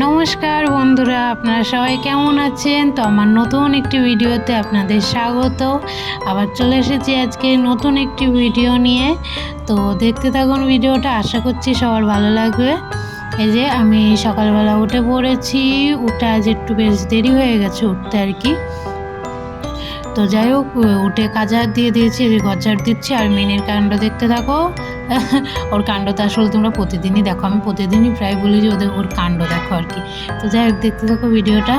নমস্কার বন্ধুরা, আপনারা সবাই কেমন আছেন? তো আমার নতুন একটি ভিডিওতে আপনাদের স্বাগত। আবার চলে এসেছি আজকে নতুন একটি ভিডিও নিয়ে। তো দেখতে থাকুন ভিডিওটা, আশা করছি সবার ভালো লাগবে। এই যে আমি সকালবেলা উঠে পড়েছি, উঠে আজ একটু বেশ দেরি হয়ে গেছে উঠতে আর কি। তো যাই হোক, উঠে কাজার দিয়ে দিয়েছি গজার দিচ্ছি, আর মিনির কাণ্ড দেখতে থাকো। ওর কাণ্ড তো আসলে তোমরা প্রতিদিনই দেখো। আমি প্রতিদিনই প্রায় বলি যে ওদের ওর কাণ্ড দেখো আর কি। তো যাই হোক, দেখতে থাকো ভিডিওটা।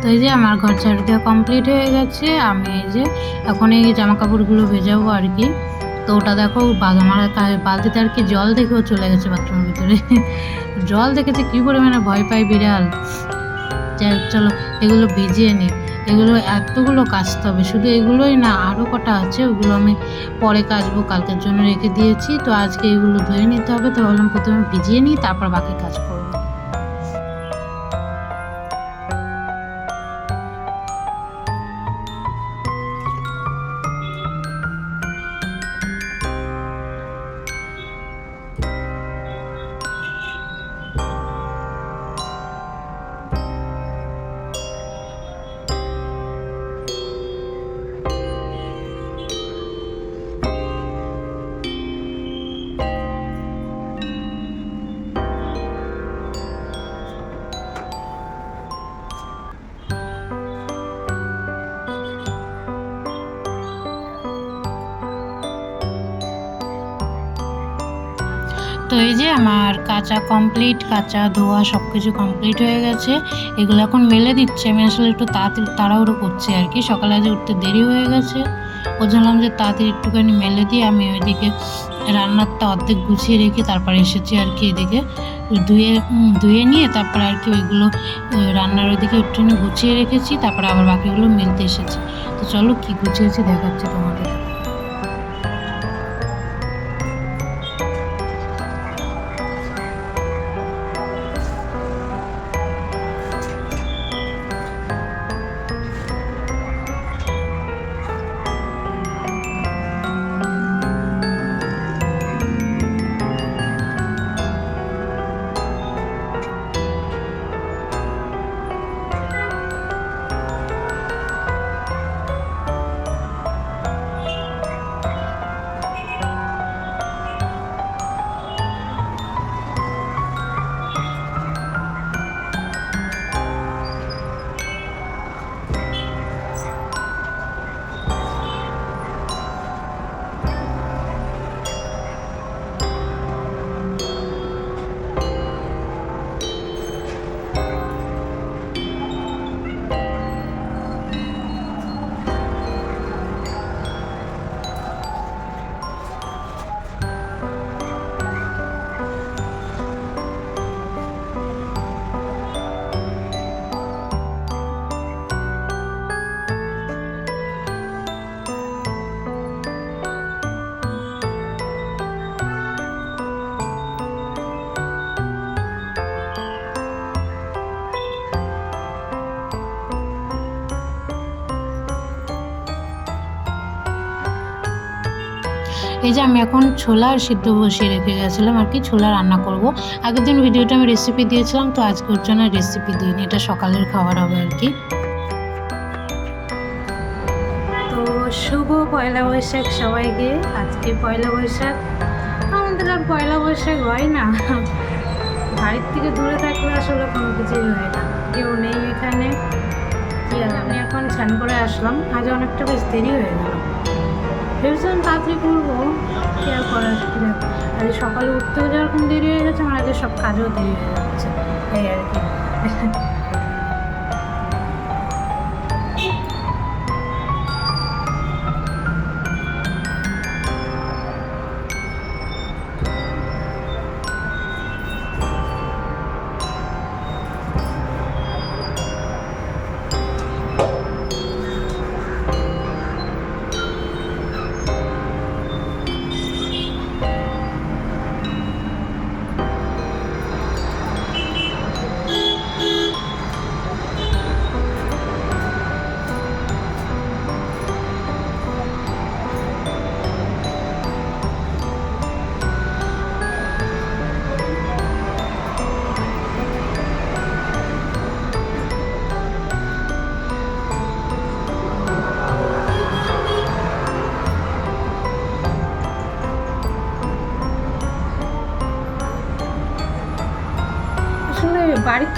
তো এই যে আমার ঘর ঝাড়ু দেওয়া কমপ্লিট হয়ে গেছে, আমি এই যে এখন এই জামা কাপড়গুলো ভেজাবো আর কি। তো ওটা দেখো আমার বালতিতে আর কি জল দেখেও চলে গেছে বাথরুমের ভিতরে। জল দেখেছে কী পরিমাণে ভয় পাই বিড়াল। যাই চলো এগুলো ভিজিয়ে নিই এগুলো এতগুলো কাচতে হবে, শুধু এগুলোই না আরও কটা আছে, ওগুলো আমি পরে কাচবো, কালকের জন্য রেখে দিয়েছি। তো আজকে এগুলো ধুয়ে নিতে হবে, তো ভাবলাম প্রথমে ভিজিয়ে নিই, তারপর বাকি কাজ করব। তো এই যে আমার কাঁচা কমপ্লিট কাঁচা ধোয়া সব কিছু কমপ্লিট হয়ে গেছে। এগুলো এখন মেলে দিচ্ছে। আমি আসলে একটু তাড়াতাড়ি, তাড়াহুড়ো করছি আর কি। সকালে আজ উঠতে দেরি হয়ে গেছে। বলছিলাম যে তাড়াতাড়ি একটুখানি মেলে দিয়ে আমি ওইদিকে রান্নারটা অর্ধেক গুছিয়ে রেখে তারপরে এসেছি আর কি এদিকে। ধুয়ে ধুয়ে নিয়ে তারপরে আর কি ওইগুলো রান্নার ওইদিকে একটুখানি গুছিয়ে রেখেছি। তারপরে আবার বাকিগুলো মেলতে এসেছি। তো চলো কী গুছিয়েছি দেখাচ্ছি তোমাদের। এই যে আমি এখন ছোলা আর সিদ্ধ বসিয়ে রেখে গেছিলাম আর কি, ছোলা রান্না করব। আগের দিন ভিডিওটা আমি রেসিপি দিয়েছিলাম, তো আজকে ওর জন্য রেসিপি দিইনি, এটা সকালের খাবার হবে আর কি। তো শুভ পয়লা বৈশাখ সবাইকে, আজকে পয়লা বৈশাখ, আমাদের আর পয়লা বৈশাখ হয় না। বাড়ির থেকে দূরে থাকলে আসলে কোনো কিছুই হয় না, কেউ নেই এখানে। আমি এখন স্নান করে আসলাম, আজ অনেকটা বেশ দেরি হয়ে গেল। ভেবেছিলাম তাড়াতাড়ি করব, কি আর করার আর সকালে উঠতেও যেরকম দেরি হয়ে গেছে, আমার আজকে সব কাজেও দেরি হয়ে যাচ্ছে, এই আর কি।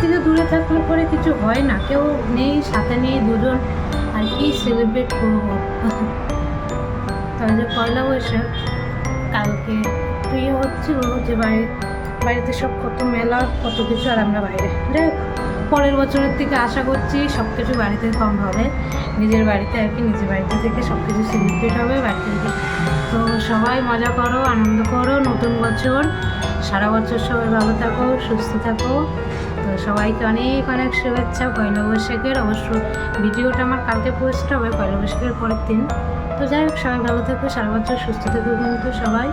থেকে দূরে থাকলে পরে কিছু হয় না। কেউ নেই, সাথে নেই, দুজন। আর কি সেলিব্রেট করব? তাহলে পয়লা বৈশাখ কালকে ইয়ে হচ্ছিল যে বাড়ি বাড়িতে সব কত মেলা, কত কিছু আর আমরা বাইরে। যাই পরের বছরের থেকে আশা করছি সব কিছু বাড়িতে কম হবে। নিজের বাড়িতে আর কি, নিজের বাড়িতে থেকে সব কিছু সেলিব্রেট হবে বাড়িতে থেকে। তো সবাই মজা করো, আনন্দ করো। নতুন বছর। সারা বছর সবাই ভালো থাকো, সুস্থ থাকো। তো সবাইকে অনেক অনেক শুভেচ্ছা, পয়লা বৈশাখের। অবশ্য ভিডিওটা আমার কালকে পোস্ট হবে, পয়লা বৈশাখের পরের দিন। তো যাই হোক, সবাই ভালো থাকবে সারা বছর সুস্থ থাকবে কিন্তু সবাই।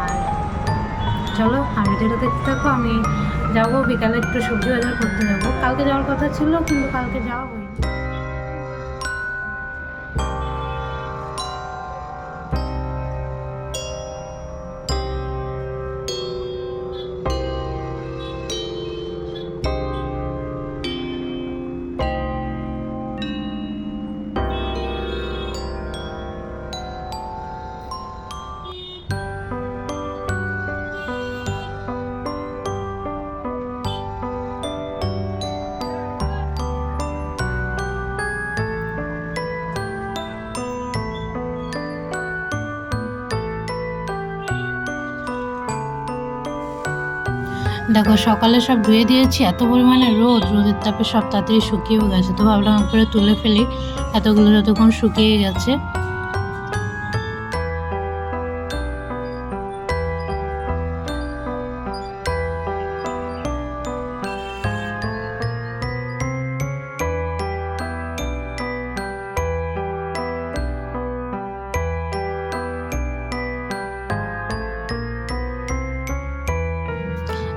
আর চলো আমি যেটা দেখতে থাকো, আমি যাব বিকালে একটু সবজি বাজার করতে যাব। কালকে যাওয়ার কথা ছিল, কিন্তু কালকে যাওয়া দেখো, সকালে সব ধুয়ে দিয়েছি, এত পরিমাণে রোদ, রোদের তাপে সব তাড়াতাড়ি শুকিয়েও গেছে। তো ভাবলাম করে তুলে ফেলি, এতগুলো যতক্ষণ শুকিয়ে গেছে।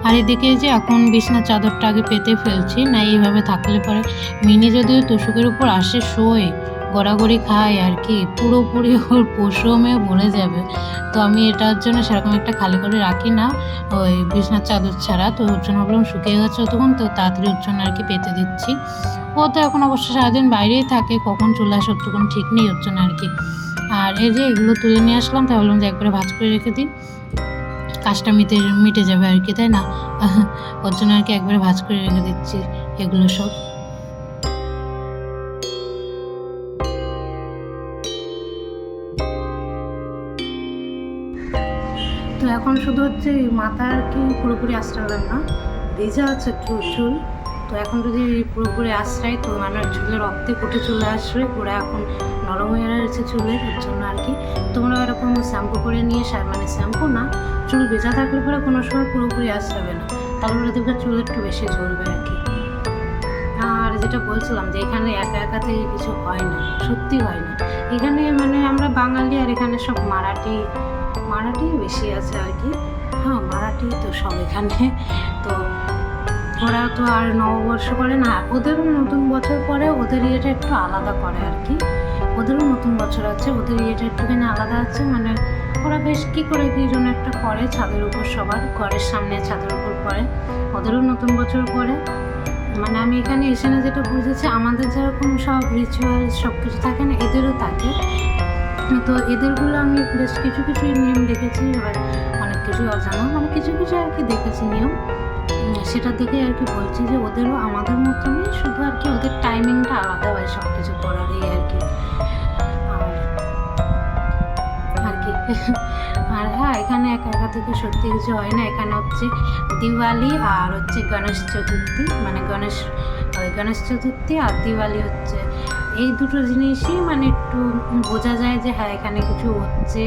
আর এদিকে যে এখন বিছনার চাদরটা আগে পেতে ফেলছি, না এইভাবে থাকলে পরে মিনি যদিও তোষকের উপর আসে শোয়, গড়াগড়ি খায় আর কি, পুরোপুরি ওর পশমে ভরে যাবে। তো আমি এটার জন্য সেরকম একটা খালি করে রাখি না, ওই বিছনার চাদর ছাড়া। তো ওর জন্য ভাবলাম শুকিয়ে গেছে তখন তো তাড়াতাড়ি ওর জন্য আর কি পেতে দিচ্ছি। ও তো এখন অবশ্য সারাদিন বাইরেই থাকে, কখন চলে আসে তখন ঠিক নেই ওর জন্য আর কি। আর এই যে এগুলো তুলে নিয়ে আসলাম, তাই ভাবলাম যে একবারে ভাজ করে রেখে দিই। কাজটা মিটে মিটে যাবে আর কি, তাই না? ওর জন্য আর কি একবারে ভাজ করে রেখে দিচ্ছি এগুলো সব। তো এখন শুধু হচ্ছে এই মাথা আর কি পুরোপুরি আশ্রালাম না, ভেজা আছে চুল চুল। তো এখন যদি পুরোপুরি আশ্রাই তো আমার চুলের রক্তে কুটে চলে আসবে, পুরো এখন নরম হয়ে রয়েছে এর জন্য আর কি। তোমরা এরকম শ্যাম্পু করে নিয়ে সা- মানে শ্যাম্পু না, চুল ভেজা থাকলে পরে কোনো সময় পুরোপুরি আশ্রাবে না। তাহলে দেখবে চুল একটু বেশি ঝরবে আর কি। আর যেটা বলছিলাম যে এখানে একা একা থেকে কিছু হয় না, সত্যি হয় না। এখানে মানে আমরা বাঙালি আর এখানে সব মারাঠি মারাঠি বেশি আছে আর কি। হ্যাঁ মারাঠি তো সব এখানে। তো ওরা তো আর নববর্ষ করে না, ওদের নতুন বছর পরে ওদের ইয়েটা একটু আলাদা করে আর কি। ওদেরও নতুন বছর আছে, ওদের ইয়েটা একটুখানি আলাদা আছে মানে ওরা বেশ কী করে কী জন্য একটা করে ছাদের উপর সবার, ঘরের সামনে ছাদের উপর করে ওদেরও নতুন বছর পরে মানে আমি এখানে এসে না যেটা বুঝেছি, আমাদের যেরকম সব রিচুয়াল সব কিছু থাকে না, এদেরও থাকে। তো এদেরগুলো আমি বেশ কিছু কিছু নিয়ম দেখেছি, এবার অনেক কিছু অজানা মানে কিছু কিছু আর কি দেখেছি নিয়ম। সেটা দেখে আর কি বলছি যে ওদেরও আমাদের মতনই, শুধু আর কি ওদের টাইমিংটা আলাদা হয় সব কিছু করারই আর কি। আর হ্যাঁ এখানে একা একা থেকে সত্যি কিছু হয় না। এখানে হচ্ছে দিওয়ালি আর হচ্ছে গণেশ চতুর্থী মানে গণেশ গণেশ চতুর্থী আর দিওয়ালি হচ্ছে। এই দুটো জিনিসই মানে একটু বোঝা যায় যে হ্যাঁ এখানে কিছু হচ্ছে,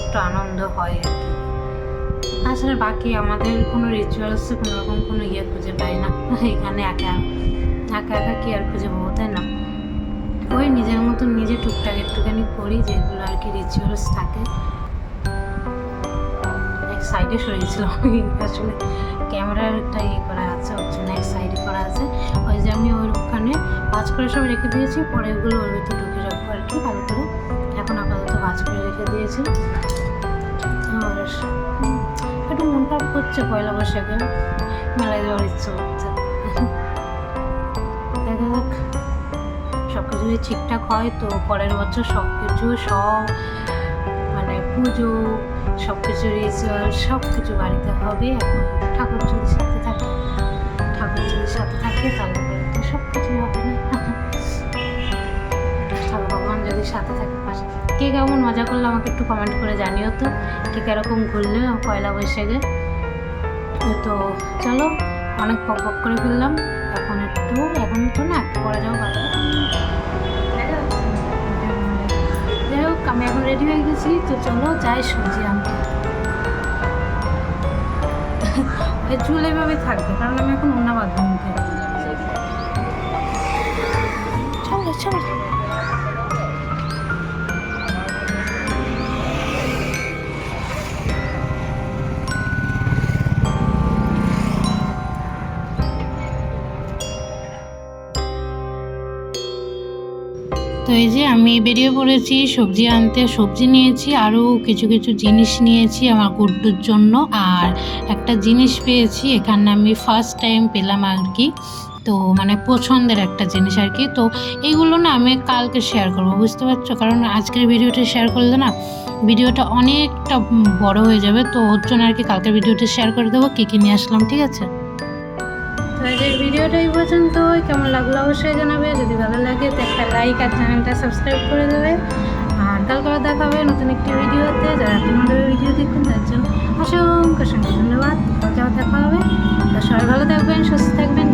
একটু আনন্দ হয় আর কি। তাছাড়া বাকি আমাদের কোনো রিচুয়ালসে কোনো রকম কোনো ইয়ে খুঁজে পাই না। এখানে একা একা একা কি আর খুঁজে পাবো, তাই না? ওই নিজের মতন নিজে টুকটাক একটুখানি করি যেগুলো আর কি রিচুয়ালস থাকে। সাইডে সরিয়েছিলাম আসলে ক্যামেরাটা ইয়ে করা আছে, ওর জন্য এক সাইডে করা আছে। ওই যে আমি ওর ওখানে ভাজ করে সব রেখে দিয়েছি, পরে ওগুলো ওর ভিতরে ঢুকে রাখব আর কি, ভালো করে। এখন আপাতত ভাজ করে রেখে দিয়েছি। একটু মন খারাপ করছে পয়লা বৈশাখে। মেলায় যাওয়ার ইচ্ছে করছে। দেখা যাক। সব কিছু যদি ঠিকঠাক হয় তো, পরের বছর সব কিছু সব পুজো সব কিছু রিচুয়াল সব কিছু বাড়িতে হবে। এখন ঠাকুর যদি সাথে থাকে, ঠাকুর যদি সাথে থাকে, তাহলে তো সব কিছু হবে না। ভগবান যদি সাথে থাকে, পাশে কে কেমন মজা করল আমাকে একটু কমেন্ট করে জানিও তো, কে কেরকম ঘুরলে পয়লা বৈশাখে। তো চলো, অনেক পক পক করে ফেললাম। এখন একটু, এখন তো না, একটু পরে যাও বাজারে রেডি হয়ে গেছি, তো চলো যাই সবজি আনতে। চুল এভাবে থাকবে, কারণ আমি এখন অন্য বাঁধবো চলো চলো। তো এই যে আমি বেরিয়ে পড়েছি, সবজি আনতে, সবজি নিয়েছি, আরও কিছু কিছু জিনিস নিয়েছি আমার গুড্ডুর জন্য। আর একটা জিনিস পেয়েছি, এখানে আমি ফার্স্ট টাইম পেলাম আর কি। তো মানে পছন্দের একটা জিনিস আর কি। তো এইগুলো না আমি কালকে শেয়ার করব, বুঝতে পারছ? কারণ আজকের ভিডিওটা শেয়ার করলে না ভিডিওটা অনেকটা বড় হয়ে যাবে। তো ওর জন্য আর কি কালকের ভিডিওটা শেয়ার করে দেবো, কী কী নিয়ে আসলাম, ঠিক আছে? আজকের ভিডিওটা এই পর্যন্ত কেমন লাগল অবশ্যই জানাবে। যদি ভালো লাগে, তো একটা লাইক আর চ্যানেলটা সাবস্ক্রাইব করে দেবে। আর কাল করে দেখা হবে নতুন একটি ভিডিওতে। যারা তোমাদের ভিডিও দেখুন তার জন্য অসংখ্য অসংখ্য ধন্যবাদ। কালকে দেখা হবে। তো সবাই ভালো থাকবেন, সুস্থ থাকবেন।